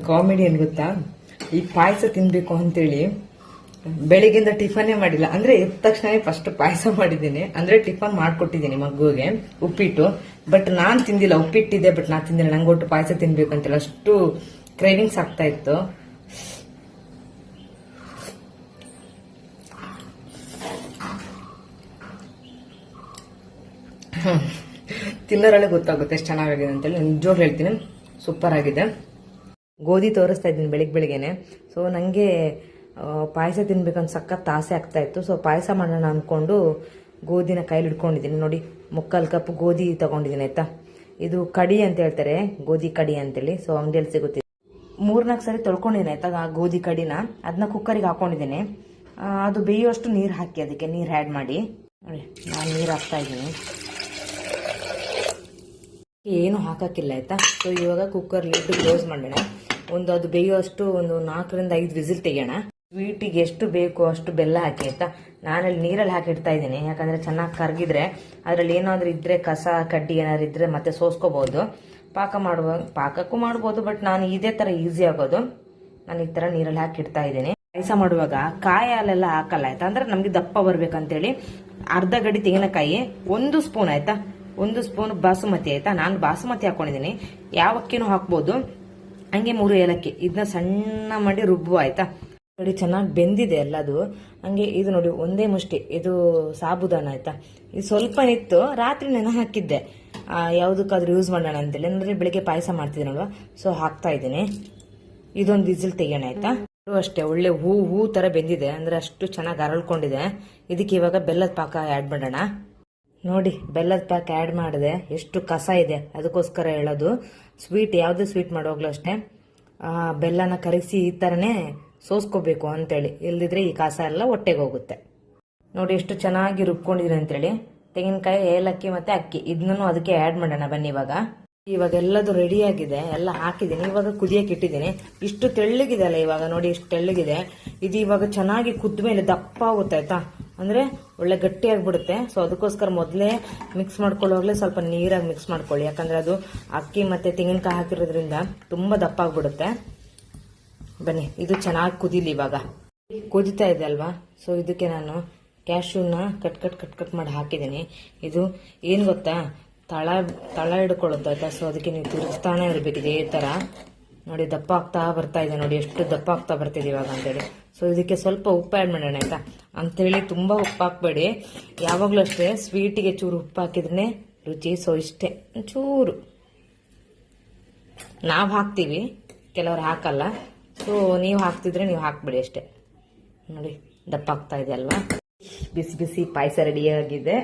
Comedy ಏನ್ ಗೊತ್ತಾ? ಈ ಪಾಯಸ ತಿನ್ಬೇಕು ಅಂತೇಳಿ ಬೆಳಿಗ್ಗೆಯಿಂದ ಟಿಫನ್ನೇ ಮಾಡಿಲ್ಲ. ಅಂದ್ರೆ ಎದ್ದ ತಕ್ಷಣ ಫಸ್ಟ್ ಪಾಯಸ ಮಾಡಿದ್ದೀನಿ. ಅಂದ್ರೆ ಟಿಫನ್ ಮಾಡ್ಕೊಟ್ಟಿದ್ದೀನಿ ಮಗುಗೆ ಉಪ್ಪಿಟ್ಟು. ಬಟ್ ನಾನ್ ತಿಂದಿಲ್ಲ. ಉಪ್ಪಿಟ್ಟಿದೆ ಬಟ್ ನಾನು ತಿಂದಿಲ್ಲ. ನಂಗೆ ಒಟ್ಟು ಪಾಯಸ ತಿನ್ಬೇಕು ಅಂತೇಳಿ ಅಷ್ಟು ಕ್ರೇವಿಂಗ್ಸ್ ಆಗ್ತಾ ಇತ್ತು. ತಿನ್ನೋರಲ್ಲೇ ಗೊತ್ತಾಗುತ್ತೆ ಎಷ್ಟು ಚೆನ್ನಾಗಿದೆ ಅಂತೇಳಿ. ನಿಜವಾಗ್ಲೂ ಹೇಳ್ತೀನಿ. ಸೂಪರ್ ಆಗಿದೆ. ಗೋಧಿ ತೋರಿಸ್ತಾ ಇದ್ದೀನಿ ಬೆಳಿಗ್ಗೆ ಬೆಳಿಗ್ಗೆನೆ. ಸೊ ನನಗೆ ಪಾಯಸ ತಿನ್ಬೇಕಂತ ಸಖತ್ ಆಸೆ ಆಗ್ತಾ ಇತ್ತು. ಸೊ ಪಾಯಸ ಮಾಡೋಣ ಅಂದ್ಕೊಂಡು ಗೋಧಿನ ಕೈಲಿ ಹಿಡ್ಕೊಂಡಿದ್ದೀನಿ. ನೋಡಿ, ಮುಕ್ಕಾಲು ಕಪ್ ಗೋಧಿ ತಗೊಂಡಿದ್ದೀನಿ, ಆಯ್ತಾ? ಇದು ಕಡಿ ಅಂತ ಹೇಳ್ತಾರೆ, ಗೋಧಿ ಕಡಿ ಅಂತೇಳಿ. ಸೊ ಅಂಗಡಿಯಲ್ಲಿ ಸಿಗುತ್ತೆ. ಮೂರ್ನಾಲ್ಕು ಸರಿ ತೊಳ್ಕೊಂಡಿದ್ದೀನಿ, ಆಯ್ತಾ? ಆ ಗೋಧಿ ಕಡಿನ. ಅದನ್ನ ಕುಕ್ಕರಿಗೆ ಹಾಕೊಂಡಿದ್ದೀನಿ. ಅದು ಬೇಯುವಷ್ಟು ನೀರು ಹಾಕಿ ಅದಕ್ಕೆ, ನೀರು ಆ್ಯಡ್ ಮಾಡಿ. ನೋಡಿ, ನಾನು ನೀರು ಹಾಕ್ತಾ ಇದ್ದೀನಿ. ಏನು ಹಾಕಕ್ಕಿಲ್ಲ, ಆಯ್ತಾ? ಸೊ ಇವಾಗ ಕುಕ್ಕರ್ ಲಿಡ್ ಕ್ಲೋಸ್ ಮಾಡೋಣ ಒಂದು ಅದು ಬೇಯುವಷ್ಟು ಒಂದು ನಾಲ್ಕರಿಂದ ಐದು ವಿಸಿಲ್ ತೆಗಿಯೋಣ. ಸ್ವೀಟಿಗೆ ಎಷ್ಟು ಬೇಕು ಅಷ್ಟು ಬೆಲ್ಲ ಹಾಕಿ, ಆಯ್ತಾ? ನಾನಲ್ಲಿ ನೀರಲ್ಲಿ ಹಾಕಿಡ್ತಾ ಇದ್ದೀನಿ. ಯಾಕಂದ್ರೆ ಚೆನ್ನಾಗಿ ಕರಗಿದ್ರೆ, ಅದ್ರಲ್ಲಿ ಏನಾದರೂ ಇದ್ರೆ ಕಸ, ಕಡ್ಡಿ ಏನಾದ್ರು ಇದ್ರೆ ಮತ್ತೆ ಸೋಸ್ಕೋಬಹುದು ಪಾಕ ಮಾಡುವಾಗ ಪಾಕಕ್ಕೂ ಮಾಡ್ಬೋದು ಬಟ್ ನಾನು ಇದೇ ತರ ಈಸಿ ಆಗೋದು. ನಾನು ಈ ತರ ನೀರಲ್ಲಿ ಹಾಕಿಡ್ತಾ ಇದ್ದೀನಿ. ಪಾಯಸ ಮಾಡುವಾಗ ಕಾಯಿ ಹಾಲೆಲ್ಲ ಹಾಕಲ್ಲ, ಆಯ್ತಾ? ಅಂದ್ರೆ ನಮ್ಗೆ ದಪ್ಪ ಬರ್ಬೇಕಂತೇಳಿ. ಅರ್ಧ ಗಡಿ ತೆಂಗಿನಕಾಯಿ, ಒಂದು ಸ್ಪೂನ್ ಆಯ್ತಾ? ಒಂದು ಸ್ಪೂನ್ ಬಾಸುಮತಿ, ಆಯ್ತಾ? ನಾನು ಬಾಸುಮತಿ ಹಾಕೊಂಡಿದ್ದೀನಿ. ಯಾವ ಅಕ್ಕಿನೂ ಹಾಕ್ಬೋದು. ಹಂಗೆ ಮೂರು ಏಲಕ್ಕಿ. ಇದನ್ನ ಸಣ್ಣ ಮಾಡಿ ರುಬ್ಬು ಆಯ್ತಾ? ನೋಡಿ, ಚೆನ್ನಾಗಿ ಬೆಂದಿದೆ ಎಲ್ಲದು. ಹಂಗೆ ಇದು ನೋಡಿ, ಒಂದೇ ಮುಷ್ಟಿ. ಇದು ಸಾಬುದಾನ, ಆಯ್ತಾ? ಇದು ಸ್ವಲ್ಪ ನಿತ್ತು ರಾತ್ರಿ ನೆನೆ ಹಾಕಿದ್ದೆ. ಯಾವ್ದಕ್ಕಾದ್ರೂ ಯೂಸ್ ಮಾಡೋಣ ಅಂತೇಳಿ. ಅಂದ್ರೆ ಬೆಳಿಗ್ಗೆ ಪಾಯಸ ಮಾಡ್ತಿದ್ದೀನಲ್ವ ಸೊ ಹಾಕ್ತಾ ಇದ್ದೀನಿ. ಇದೊಂದು ವಿಸಿಲ್ ತೆಗಿಯೋಣ, ಆಯ್ತಾ? ಅಷ್ಟೇ, ಒಳ್ಳೆ ಹೂ ಹೂ ತರ ಬೆಂದಿದೆ. ಅಂದ್ರೆ ಅಷ್ಟು ಚೆನ್ನಾಗಿ ಅರಳ್ಕೊಂಡಿದೆ. ಇದಕ್ಕೆ ಇವಾಗ ಬೆಲ್ಲದ ಪಾಕ ಆ್ಯಡ್ ಮಾಡೋಣ. ನೋಡಿ, ಬೆಲ್ಲದ ಪ್ಯಾಕ್ ಆ್ಯಡ್ ಮಾಡಿದೆ. ಎಷ್ಟು ಕಸ ಇದೆ. ಅದಕ್ಕೋಸ್ಕರ ಹೇಳೋದು. ಸ್ವೀಟ್ ಯಾವುದೇ ಸ್ವೀಟ್ ಮಾಡೋಗ್ಲೂ ಅಷ್ಟೇ. ಬೆಲ್ಲನ ಕರಗಿಸಿ ಈ ಥರನೇ ಸೋಸ್ಕೋಬೇಕು ಅಂತೇಳಿ. ಇಲ್ದಿದ್ರೆ ಈ ಕಸ ಎಲ್ಲ ಹೊಟ್ಟೆಗೆ ಹೋಗುತ್ತೆ. ನೋಡಿ, ಎಷ್ಟು ಚೆನ್ನಾಗಿ ರುಬ್ಕೊಂಡಿದ್ದೀನಿ ಅಂತೇಳಿ. ತೆಂಗಿನಕಾಯಿ, ಏಲಕ್ಕಿ ಮತ್ತು ಅಕ್ಕಿ. ಇದನ್ನೂ ಅದಕ್ಕೆ ಆ್ಯಡ್ ಮಾಡೋಣ ಬನ್ನಿ ಇವಾಗ. ಇವಾಗ ಎಲ್ಲದು ರೆಡಿ ಆಗಿದೆ. ಎಲ್ಲ ಹಾಕಿದ್ದೀನಿ. ಇವಾಗ ಕುದಿಯಕ್ಕೆ ಇಟ್ಟಿದ್ದೀನಿ. ಇಷ್ಟು ತೆಳ್ಳಗಿದೆ ಅಲ್ಲ ಇವಾಗ ನೋಡಿ ಇಷ್ಟು ತೆಳ್ಳಗಿದೆ. ಇದು ಇವಾಗ ಚೆನ್ನಾಗಿ ಕುದ್ದ ಮೇಲೆ ದಪ್ಪ ಆಗುತ್ತೆ, ಆಯ್ತಾ? ಅಂದ್ರೆ ಒಳ್ಳೆ ಗಟ್ಟಿ ಆಗ್ಬಿಡುತ್ತೆ ಸೊ ಅದಕ್ಕೋಸ್ಕರ ಮೊದಲೇ ಮಿಕ್ಸ್ ಮಾಡ್ಕೊಳ್ಳೋವಾಗಲೇ ಸ್ವಲ್ಪ ನೀರಾಗಿ ಮಿಕ್ಸ್ ಮಾಡ್ಕೊಳ್ಳಿ. ಯಾಕಂದ್ರೆ ಅದು ಅಕ್ಕಿ ಮತ್ತೆ ತೆಂಗಿನಕಾಯಿ ಹಾಕಿರೋದ್ರಿಂದ ತುಂಬಾ ದಪ್ಪ ಆಗಿಬಿಡುತ್ತೆ ಬನ್ನಿ, ಇದು ಚೆನ್ನಾಗಿ ಕುದೀಲಿ ಇವಾಗ. ಕುದಿತಾ ಇದೆ ಅಲ್ವಾ? ಸೊ ಇದಕ್ಕೆ ನಾನು ಕ್ಯಾಶ್ಯೂನ ಕಟ್ ಕಟ್ ಕಟ್ ಕಟ್ ಮಾಡಿ ಹಾಕಿದ್ದೀನಿ. ಇದು ಏನು ಗೊತ್ತಾ? ತಳ ತಳ ಹಿಡ್ಕೊಳ್ಳುತ್ತೆ, ಆಯಿತಾ? ಸೊ ಅದಕ್ಕೆ ನೀವು ತಿರುಗಿಸ್ತಾನೆ ಇರಬೇಕು, ಇದೇ ಥರ ನೋಡಿ ದಪ್ಪ ಆಗ್ತಾ ಬರ್ತಾ ಇದೆ ನೋಡಿ, ಎಷ್ಟು ದಪ್ಪ ಆಗ್ತಾ ಬರ್ತಿದೆ ಇವಾಗ ಅಂತೇಳಿ. ಸೊ ಇದಕ್ಕೆ ಸ್ವಲ್ಪ ಉಪ್ಪು ಆ್ಯಡ್ ಮಾಡೋಣ ಆಯ್ತಾ? ಅಂತೇಳಿ ತುಂಬ ಉಪ್ಪು ಹಾಕ್ಬೇಡಿ ಯಾವಾಗಲೂ ಅಷ್ಟೇ ಸ್ವೀಟಿಗೆ ಚೂರು ಉಪ್ಪು ಹಾಕಿದ್ರೆ ರುಚಿ ಸೊ ಇಷ್ಟೇ. ಚೂರು ನಾವು ಹಾಕ್ತೀವಿ, ಕೆಲವ್ರು ಹಾಕಲ್ಲ. ಸೊ ನೀವು ಹಾಕ್ತಿದ್ರೆ ನೀವು ಹಾಕ್ಬಿಡಿ ಅಷ್ಟೇ. ನೋಡಿ ದಪ್ಪ ಆಗ್ತಾ ಇದೆ ಅಲ್ವಾ? ಬಿಸಿ ಬಿಸಿ ಪಾಯಸ ರೆಡಿಯಾಗಿದೆ